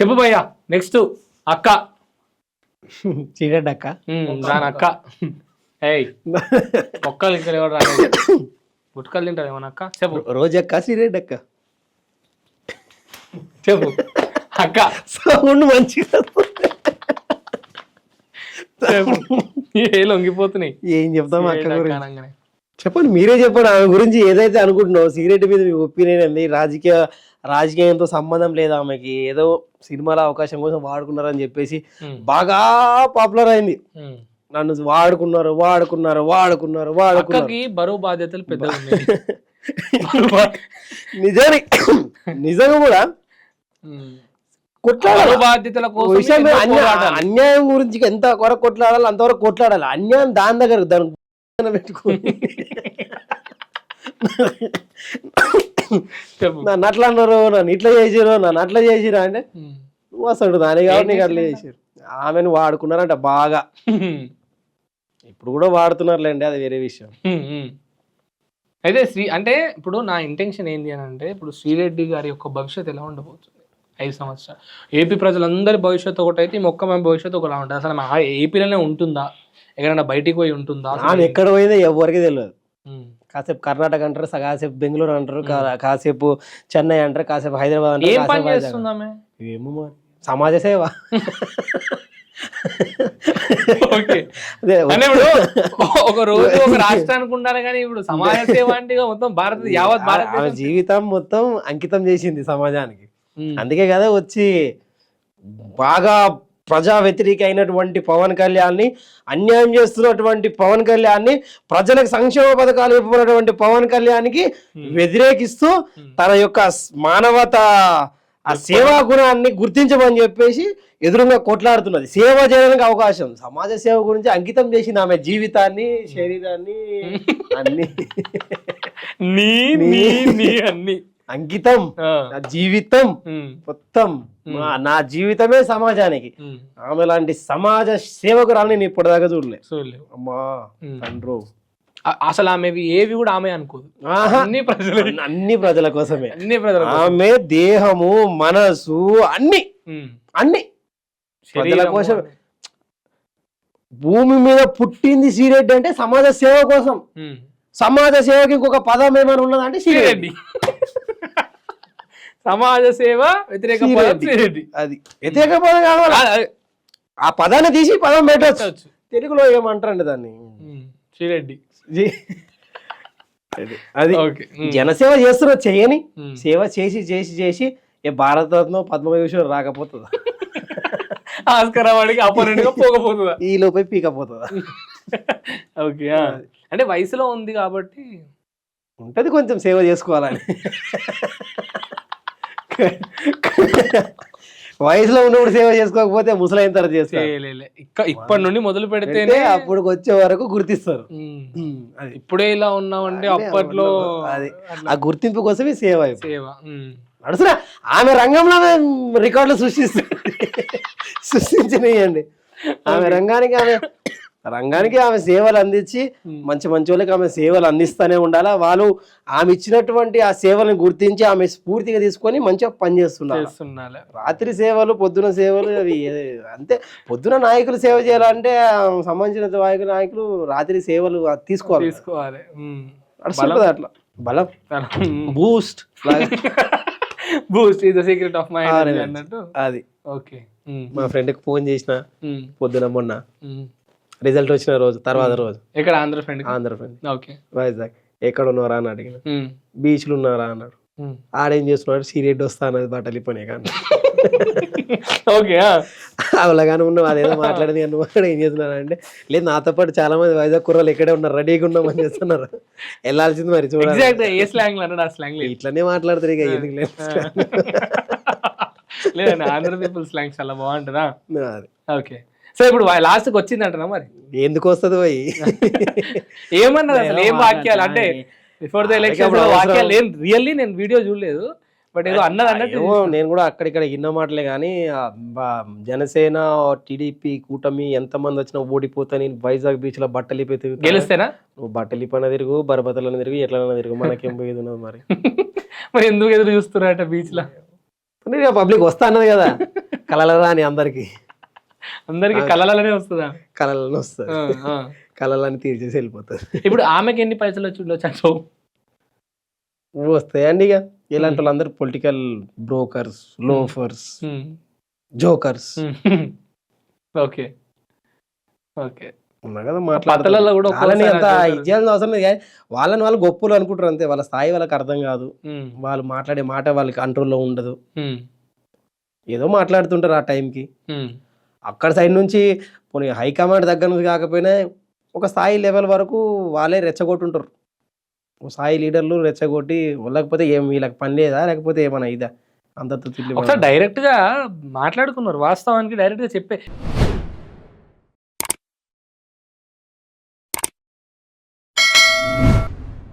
చెప్పు భయ్యా నెక్స్ట్ అక్క. చీరెడ్డి అక్క ఉమ్, దాని అక్క. ఏయ్ మొక్కలు ఇంకా ఎవరు రాలేదు. గుట్కలు తింటారు ఏమన్నా అక్క? చెప్పు. రోజక్క చీరెడ్డి అక్క చెప్పు. అక్క. సౌండ్ మంచిగా చెప్పు. ఏ లొంగిపోతున్నాయి? ఏం చెప్తాం అక్క. చెప్పండి మీరే చెప్పండి ఆమె గురించి ఏదైతే అనుకుంటున్నావు సిగరెట్ మీద మీ ఒపీనియన్ ఏంది? రాజకీయ రాజకీయంతో సంబంధం లేదు ఆమెకి? ఏదో సినిమాల అవకాశం కోసం వాడుకున్నారని చెప్పేసి బాగా పాపులర్ అయింది. నన్ను వాడుకున్నారు వాడుకున్నారు వాడుకున్నారు వాడుకున్నారు. బరువు బాధ్యతలు బా- నిజానికి నిజంగా కూడా. కొట్లాడాలి? బాధ్యతల కోసం. అన్యాయం గురించి ఎంత వరకు కొట్లాడాలి అంతవరకు కొట్లాడాలి? అన్యాయం దాని దగ్గర దాని పెట్టుకుని నన్ను అట్లా అన్నారు నన్ను ఇట్లా చేసిరు నన్ను అట్లా చేసిరు అంటే. నువ్వు అసలు దాని కాబట్టి నీకు అట్లా చేసిరు ఆమెను వాడుకున్నారంట బాగా. ఇప్పుడు కూడా వాడుతున్నారులేండి అది వేరే విషయం. అయితే శ్రీ అంటే ఇప్పుడు నా ఇంటెన్షన్ ఏంటి అని అంటే ఇప్పుడు శ్రీరెడ్డి గారి యొక్క భవిష్యత్తు ఎలా ఉండబోతుంది ఐదు సంవత్సరాలు. ఏపీ ప్రజలందరి భవిష్యత్తు ఒకటి అయితే ఈ మొక్క మన భవిష్యత్తు ఒకలా ఉంటుంది అసలు మా ఏపీలోనే ఉంటుందా? ఎక్కడైనా బయటికి పోయి ఉంటుందా? ఆమె ఎక్కడ పోయిందో ఎవరికి తెలియదు. కాసేపు కర్ణాటక అంటారు కాసేపు బెంగళూరు అంటారు కాసేపు చెన్నై అంటారు కాసేపు హైదరాబాద్ అంటారు. ఏమో సమాజ సేవ. ఇప్పుడు ఒక రోజు ఒక రాష్ట్రానికి ఉండాలి కానీ ఇప్పుడు సమాజ సేవ అంటే మొత్తం భారత యావత్ భారత జీవితం మొత్తం అంకితం చేసింది సమాజానికి. అందుకే కదా వచ్చి బాగా ప్రజా వ్యతిరేక అయినటువంటి పవన్ కళ్యాణ్ని అన్యాయం చేస్తున్నటువంటి పవన్ కళ్యాణ్ని ప్రజలకు సంక్షేమ పథకాలు ఇవ్వనటువంటి పవన్ కళ్యాణ్కి వ్యతిరేకిస్తూ తన యొక్క మానవత ఆ సేవా గుణాన్ని గుర్తించమని చెప్పేసి ఎదురుగా కొట్లాడుతున్నది. సేవ చేయడానికి అవకాశం. సమాజ సేవ గురించి అంకితం చేసింది ఆమె జీవితాన్ని శరీరాన్ని అన్ని. నీ అన్ని. అంకితం. నా జీవితం మొత్తం నా జీవితమే సమాజానికి. ఆమె లాంటి సమాజ సేవకురాలని నేను ఇప్పటిదాకా చూడలే అమ్మా. తండ్రు అసలు ఆమెవి ఏవి కూడా ఆమె అనుకోదు. అన్ని ప్రజలు అన్ని ప్రజల కోసమే అన్ని ప్రజల. ఆమె దేహము మనసు అన్ని. అన్ని ప్రజల కోసం భూమి మీద పుట్టింది సీరెడ్డి అంటే సమాజ సేవ కోసం. సమాజ సేవకి ఇంకొక పదం ఏమైనా ఉన్నదంటే సీరెడ్డి సమాజ సేవ వ్యతిరేక అది. వ్యతిరేక పదం కావాలి? ఆ, పదాన్ని తీసి పదం పెట్టచ్చు. తెలుగులో ఏమంటారండి దాన్ని. శ్రీరెడ్డి. అది-. జనసేవ చేస్తున్నారు చేయని. సేవ చేసి చేసి చేసి ఏ భారతరత్న పద్మవిభూషణ్ రాకపోతుందా? ఆస్కర్ అవార్డుకి అపోనెంట్గా పోకపోతుందా? ఈ లోపే పీకపోతుందా? ఓకే. అంటే వయసులో ఉంది కాబట్టి ఉంటది కొంచెం సేవ చేసుకోవాలని. వయసులో ఉన్నప్పుడు సేవ చేసుకోకపోతే ముసలైన తర్వాత ఇక్క ఇప్పటి నుండి మొదలు పెడితేనే పెడితే అప్పుడు వచ్చే వరకు గుర్తిస్తారు. ఇప్పుడే ఇలా ఉన్నామంటే అప్పట్లో అది. ఆ గుర్తింపు కోసమే సేవ. సేవ. నడుస్తున్నా ఆమె రంగంలో రికార్డులు సృష్టిస్తుంది సృష్టించనియండి. ఆమె రంగానికి ఆమె రంగానికి ఆమె సేవలు అందించి. మంచి మంచి వాళ్ళకి ఆమె సేవలు అందిస్తూనే ఉండాలా? వాళ్ళు ఆమె ఇచ్చినటువంటి ఆ సేవలను గుర్తించి ఆమె స్ఫూర్తిగా తీసుకొని మంచిగా పనిచేస్తున్నారు రాత్రి సేవలు పొద్దున సేవలు అవి అంతే. పొద్దున నాయకులు సేవ చేయాలంటే సంబంధించిన నాయకులు నాయకులు రాత్రి సేవలు తీసుకోవాలి. తీసుకోవాలి. అట్లా? బలం. Boost. Boost secret of my. అన్నట్టు? అది. ఓకే. మా ఫ్రెండ్కి ఫోన్ చేసిన. పొద్దున మొన్న. రిజల్ట్ వచ్చిన రోజు తర్వాత రోజు. ఎక్కడ? Andhra friend Andhra friend okay. Vizag. ఎక్కడ ఉన్నారా అని అడిగిన. బీచ్లు ఉన్నారా అన్నాడు. ఆడేం చేస్తున్నాడు? సీరియడ్ వస్తా అన్నది బట్టలు ఇప్పనే కానీ. ఓకే అవలగానే ఉన్నావు అదేదో మాట్లాడింది కానీ నువ్వు ఏం చేస్తున్నాడు అంటే లేదు నాతో పాటు చాలా మంది వైజాగ్ కుర్రలు ఇక్కడే ఉన్నారు రెడీగా ఉన్నామని చేస్తున్నారు. వెళ్ళాల్సింది మరి చూడాలి. ఎగ్జాక్ట్ ఏ స్లాంగ్ అన్నాడు ఆ స్లాంగ్ లేదు ఇట్లనే మాట్లాడతారు ఇక ఎందుకు లేదు? లేదండి ఆంధ్ర పీపుల్ స్లాంగ్ చాలా బాగుంటుందా. ఓకే. సో ఇప్పుడు లాస్ట్కి వచ్చిందంటనా మరి? ఎందుకు వస్తుంది పోయి? ఏమన్నారు అసలు? ఏం వాక్యాలు? అంటే బిఫోర్ ద ఎలక్షన్ వాక్యాలు ఏం రియల్లీ నేను వీడియో చూడలేదు. బట్ ఏదో అన్నది అన్నట్టు నేను కూడా అక్కడిక్కడ ఇన్న మాటలే కానీ జనసేన టీడీపీ కూటమి ఎంతమంది వచ్చినా ఓడిపోతా నేను వైజాగ్ బీచ్లో బట్టలు ఇప్పి తిరుగుతా. గెలిస్తేనా? నువ్వు బట్టలు ఇప్పన తిరుగు బరబతలను తిరుగు ఎట్లైనా తిరుగు మనకేం పోయేది ఉన్నది మరి? మరి ఎందుకు ఎదురు చూస్తున్నారట బీచ్లో? పబ్లిక్ వస్తా అన్నది కదా. కలలరా అని అందరికి? అందరికి కళలనే వస్తుందా? కలలని వస్తుంది. కలలని తీర్చేసి వెళ్ళిపోతుంది. ఇప్పుడు ఆమెకి ఎన్ని పైసలు వచ్చి ఉండొచ్చు వస్తాయండి ఇక. ఇలాంటి వాళ్ళందరూ political brokers loafers jokers. Okay. Okay. పత్తలలో కూడా మాట్లాడుతున్నారు. వాళ్ళని అంత ఒక్కోసారి ఇది చేయాల్సిన అవసరం లేదు. వాళ్ళని వాళ్ళు గొప్పలు అనుకుంటారు అంతే. వాళ్ళ స్థాయి వాళ్ళకి అర్థం కాదు. వాళ్ళు మాట్లాడే మాట వాళ్ళకి కంట్రోల్లో ఉండదు. ఏదో మాట్లాడుతుంటారు ఆ టైంకి. అక్కడ సైడ్ నుంచి పోనీ హైకమాండ్ దగ్గర నుంచి కాకపోయినా ఒక స్థాయి లెవెల్ వరకు వాళ్ళే రెచ్చగొట్టుంటారు. ఒక స్థాయి లీడర్లు రెచ్చగొట్టి లేకపోతే ఏం వీళ్ళకి పని లేదా? లేకపోతే ఏమైనా ఇదా? అంతతో తిట్లు ఒకసారి డైరెక్ట్గా మాట్లాడుకున్నారు. వాస్తవానికి డైరెక్ట్గా చెప్పే